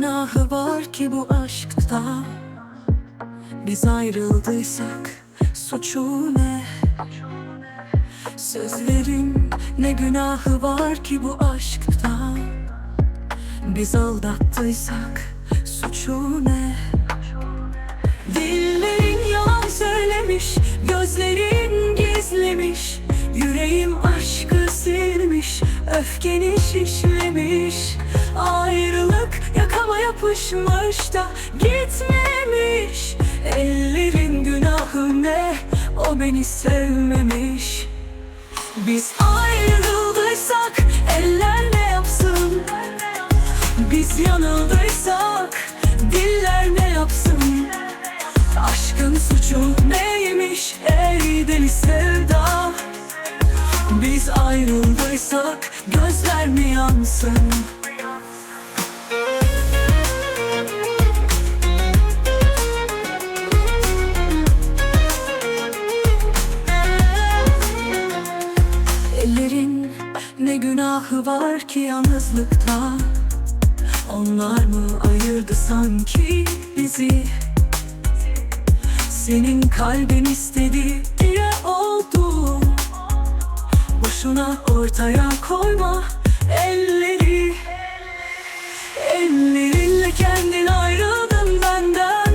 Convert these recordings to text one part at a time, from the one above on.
günahı var ki bu aşkta Biz ayrıldıysak suçu ne? Sözlerin ne günahı var ki bu aşkta Biz aldattıysak suçu ne? Dillerin Öfkeni şişlemiş Ayrılık yakama yapışmış da Gitmemiş. Ellerin günahı ne? O beni sevmemiş. Biz ayrıldıysak Eller ne yapsın? Biz yanıldıysak Diller ne yapsın? Aşkın suçu neymiş? Ey deli sevda. Biz ayrıldıysak gözler mi yansın Ellerin ne günahı var ki yalnızlıkta? Onlar mı ayırdı sanki bizi? Senin kalbin istedi diye oldu Boşuna ortaya koyma. Elleri Ellerinle kendin ayrıldın benden.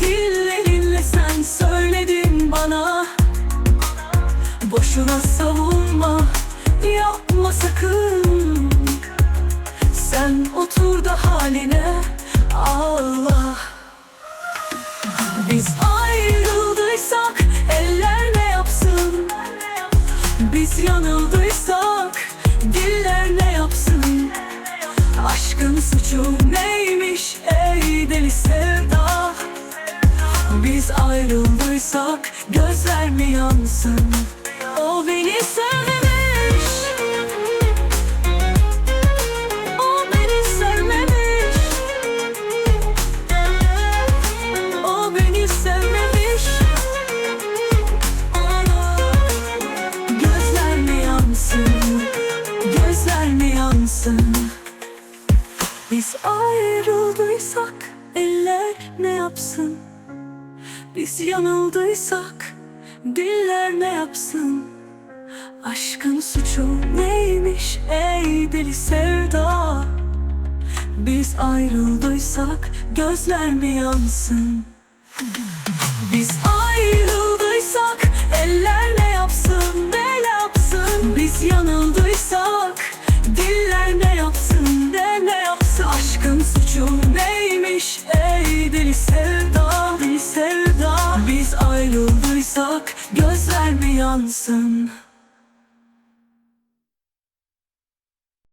Dillerinle sen söyledin bana. Boşuna savunma yapma sakın. Sen otur da haline ağla. Biz ayrıldıysak Biz ayrıldıysak gözler mi yansın? O beni sevmemiş. O beni sevmemiş. O beni sevmemiş. Gözler mi yansın? Gözler mi yansın? Biz ayrıldıysak Eller ne yapsın Biz yanıldıysak Diller ne yapsın Aşkın suçu neymiş ey deli sevda biz ayrıldıysak gözler mi yansın? Biz ayrıldıysak eller ne yapsın, ne yapsın? Biz yanıldıysak diller ne yapsın, de ne yapsın? Aşkın suçu neymiş ey deli sevda, ayrıldıysak gözler mi yansın?